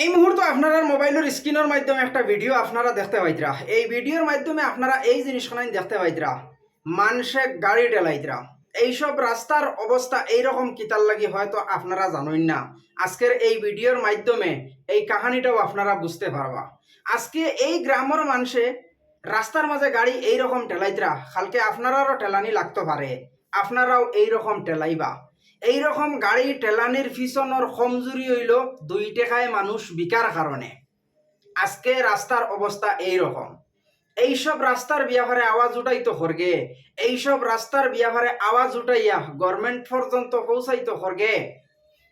এই মুহূর্তে আপনার মোবাইলের স্ক্রিনের মাধ্যমে একটা ভিডিও আপনারা দেখতে পাইতরা। এই ভিডিওর মাধ্যমে আপনারা এই জিনিসখানাই দেখতে পাইতরা। মানুষে গাড়ি টেলাইতরা এইসব রাস্তার অবস্থা এইরকম কিতার লাগি হয়তো আপনারা জানেন না। আজকের এই ভিডিওর মাধ্যমে এই কাহানিটাও আপনারা বুঝতে পারবা। আজকে এই গ্রামের মানুষে রাস্তার মাঝে গাড়ি এইরকম টেলাইতরা কালকে আপনারারও টেলানি লাগতে পারে। আপনারাও এইরকম টেলাইবা এইরকম গাড়ি টেলানির পিছনের কমজুরি হইল দুই টেকায় মানুষ বিকার কারণে আজকে রাস্তার অবস্থা এইরকম এইসব রাস্তার ব্যাপারে আওয়াজ উঠাইতো হরগে এইসব রাস্তার ব্যাপারে আওয়াজ উঠাইয়া গভর্নমেন্ট পর্যন্ত পৌঁছাইতো হরগে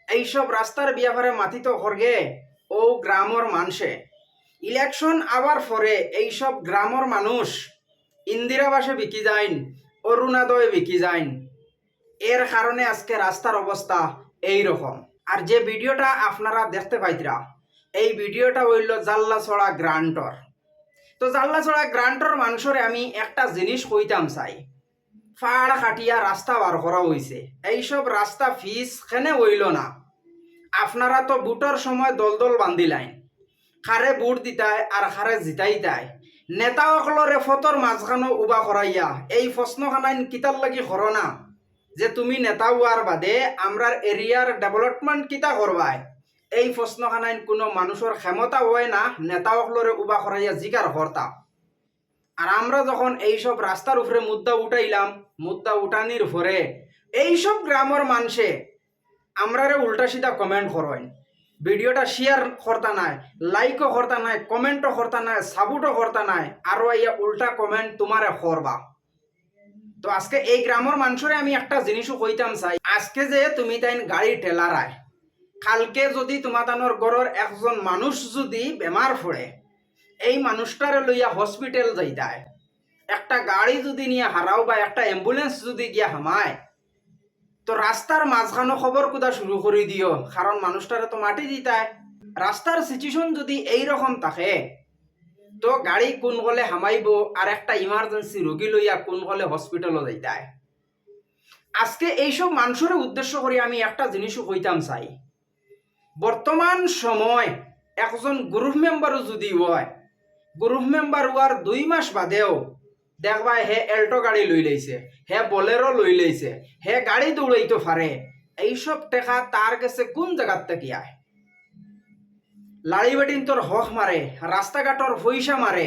এইসব রাস্তার ব্যাপারে মাতিত হরগে ও গ্রামর মানুষে ইলেকশন আবার পরে এইসব গ্রামর মানুষ ইন্দিরাবাসে বিকি যাইন অরুণাদয়ে বিকি যাইন। এর কারণে আজকে রাস্তার অবস্থা এই রকম আর যে ভিডিওটা আপনারা দেখতে পাইতরা, এই ভিডিওটা হইল জাল্লা ছড়া গ্রান্টর। তো জাল্লা ছড়া গ্রান্টর মানুষরে আমি একটা জিনিস কইতাম চাই। ফাড় খাটিয়া রাস্তা বার করা হইছে। এইসব রাস্তা ফিস খেনে হইল না। আপনারা তো বুটর সময় দল দল বান্ধি লাইন খারে বুট দিতায় আর খারে জিতাইতাই নেতা অকলরে ফতর মাঝখানো উবা করাইয়া এই প্রশ্নখানাইন কিতার লাগি করনা যে তুমি নেতা হওয়ার বাদে আমরার এরিয়ার ডেভেলপমেন্ট কিতা করবাই এই প্রশ্নখানাইন কোনো মানুষের ক্ষমতা হয় না নেতা অকলরে উবা করাইয়া জিকার কর্তা আর আমরা যখন এইসব রাস্তার উপরে মুদ্দা উঠাইলাম, মুদ্দা উঠানির পরে এইসব গ্রামের মানুষে আমরারে উল্টা সিধা কমেন্ট করেন ভিডিওটা শেয়ার করতা নাই লাইকও করতা নাই কমেন্টও করতা নাই সাবুটও করতা নাই আরও ইয়া উল্টা কমেন্ট তোমারে করবা তো আজকে এই গ্রামের মানুষরে আমি একটা জিনিসও কইতাম, চাই। আজকে যে তুমি তাই গাড়ি ঠেলারায়, কালকে যদি তোমাতানোর গড়ের একজন মানুষ যদি বেমার পড়ে এই মানুষটারে লইয়া হসপিটাল যাইতায় একটা গাড়ি যদি নিয়ে হারাও বা একটা অ্যাম্বুলেন্স যদি গিয়া হামায়, তো রাস্তার মাঝখানো খবর কোথা শুরু করে দিও কারণ মানুষটারে তো মাটি দিতায় রাস্তার সিচুয়েশন যদি এই রকম থাকে তো গাড়ি কোন গলে হামাইব আর একটা ইমার্জেন্সি রোগী লইয়া কোন গলে হসপিটালও যাইতায় আজকে এইসব মানুষের উদ্দেশ্য করে আমি একটা জিনিসও কইতাম চাই। বর্তমান সময় একজন গ্রুপ মেম্বারও যদি হয় গ্রুপ মেম্বার হওয়ার দুই মাস বাদেও দেখবা হে এল্টো গাড়ি লই লাইছে হে বলেরো লই লাইছে হে গাড়ি দৌড়াইতে পারে এইসব টেকা তার কাছে কোন জায়গার থেকে আয় লাড়ি বেটিন তোর হক মারে রাস্তাঘাটর পয়সা মারে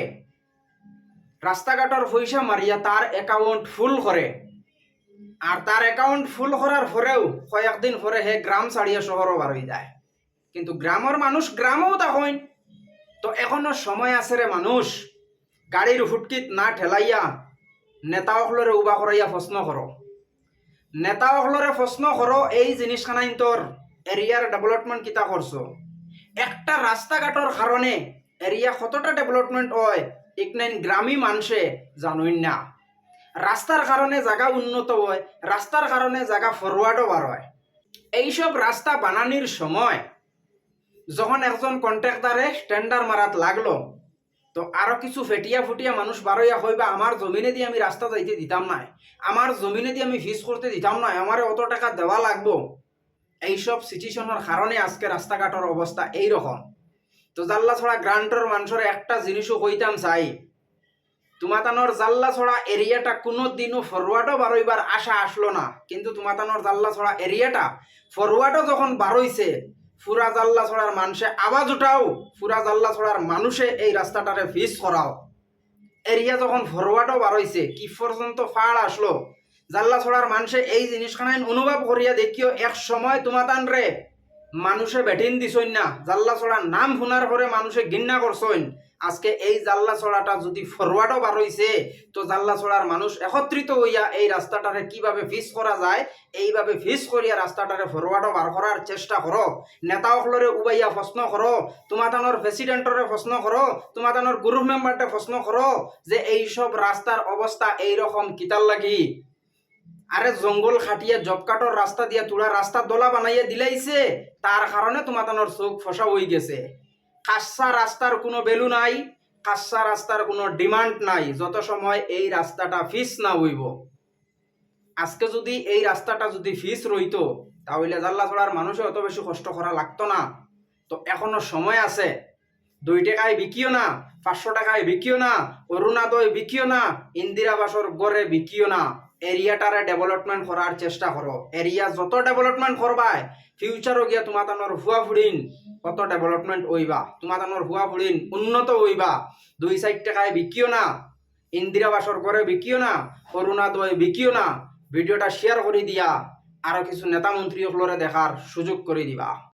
রাস্তাঘাটর পয়সা মারিয়া তার অ্যাকাউন্ট ফুল করে আর তার অ্যাকাউন্ট ফুল করার পরেও কয়েকদিন পরে হে গ্রাম ছাড়িয়ে শহরও বার হয়ে যায়। কিন্তু গ্রামের মানুষ গ্রামেও তখন তো এখনও সময় আছে রে মানুষ গাড়ির হুটকিত না ঠেলাইয়া নেতা অকলরে উবা করাইয়া প্রশ্ন করো নেতা অকলরে প্রশ্ন করো এই জিনিসখানাইন তোর এরিয়ার ডেভেলপমেন্ট কিতা করছ একটা রাস্তাঘাটর কারণে এরিয়া কতটা ডেভেলপমেন্ট হয় ইকনাইন গ্রামী মানুষে জানুন না। রাস্তার কারণে জায়গা উন্নত হয় রাস্তার কারণে জায়গা ফরওয়ার্ডও বার হয় এইসব রাস্তা বানানির সময়, যখন একজন কন্ট্রাক্টারে টেন্ডার মারাত লাগল, তো আরও কিছু ফেটিয়া ফুটিয়া মানুষ বারোয়া হইবা আমার জমিনে দিয়ে আমি রাস্তা যাইতে দিতাম না আমার জমিনে দিয়ে আমি ফিস করতে দিতাম না আমার অত টাকা দেওয়া লাগবো। এইসব সিচুয়েশনের কারণে আজকে রাস্তাঘাটের অবস্থা এই রকম তো জাল্লা ছড়া গ্রান্টর মানুষের একটা জিনিসও কইতাম চাই। তুমাতানোর জাল্লা ছড়া এরিয়াটা কোনো দিনও ফরওয়ার্ডও বারোইবার আশা আসলো না। কিন্তু তুমাতানোর জাল্লা ছড়া এরিয়াটা ফরওয়ার্ডও যখন বারোইছে ফুরা জাল্লা ছড়ার মানুষে আওয়াজ উঠাও ফুরা জাল্লা ছড়ার মানুষে এই রাস্তাটারে ফিস করাও এরিয়া যখন ফরওয়ার্ডও বারোইছে কি পর্যন্ত ফাড় আসলো? জাল্লা ছড়ার মানুষে এই জিনিসখানাইন অনুভব করিয়া দেখিও, এক সময় তোমাতান রে, মানুষে বেটিন দিছইন না। জাল্লা ছড়ার নাম শুনার পরে মানুষে ঘৃণা করছইন আজকে এই জাল্লা ছড়াটা যদি ফরওয়ার্ডও বারইছে তো জাল্লা ছড়ার মানুষ একত্রিত হইয়া এই রাস্তাটারে কীভাবে ফিস করা যায় এইভাবে ফিস করিয়া রাস্তাটারে ফরওয়ার্ডও বার করার চেষ্টা করো নেতা অকলরে উবাইয়া প্রশ্ন করো তোমাতানোর প্রেসিডেন্টরে প্রশ্ন করো তোমাতানোর গ্রুপ মেম্বারটে প্রশ্ন করো যে এইসব রাস্তার অবস্থা এইরকম কিতার লাগি। আরে জঙ্গল খাটিয়ে, জব কাটর রাস্তা দিয়া, তুলা রাস্তা দোলা বানাইয়া দিলাইছে। তার কারণে তোমাতানোর চোখ ফসা হয়ে গেছে। কাঁচা রাস্তার কোনো ভ্যালু নাই কাঁচা রাস্তার কোনো ডিমান্ড নাই, যত সময় এই রাস্তাটা ফিস না হইব। আজকে যদি এই রাস্তাটা যদি ফিস রইতো তাহলে জাল্লা ছড়ার মানুষে অত বেশি কষ্ট করা লাগতো না। তো এখনও সময় আছে। দুই টাকায় বিকিও না, পাঁচশো টাকায় বিকিও না অরুণাদয় বিকিও না ইন্দিরাবাসর গড়ে বিকিও না। এরিয়াটারে ডেভেলপমেন্ট করার চেষ্টা করো এরিয়া যত ডেভেলপমেন্ট করবাই ফিউচারও গিয়া তোমাতানোর হুয়া ফুড়িন কত ডেভেলপমেন্ট হইবা তোমাতানোর হুয়া ফুড়িন উন্নত হইবা দুই চার টাকায় বিকিও না। ইন্দিরাবাসর গড়ে বিকিও না। অরুণাদয় বিকিও না। ভিডিওটা শেয়ার করে দিয়া। আরও কিছু নেতা মন্ত্রী দেখার সুযোগ করে দিবা।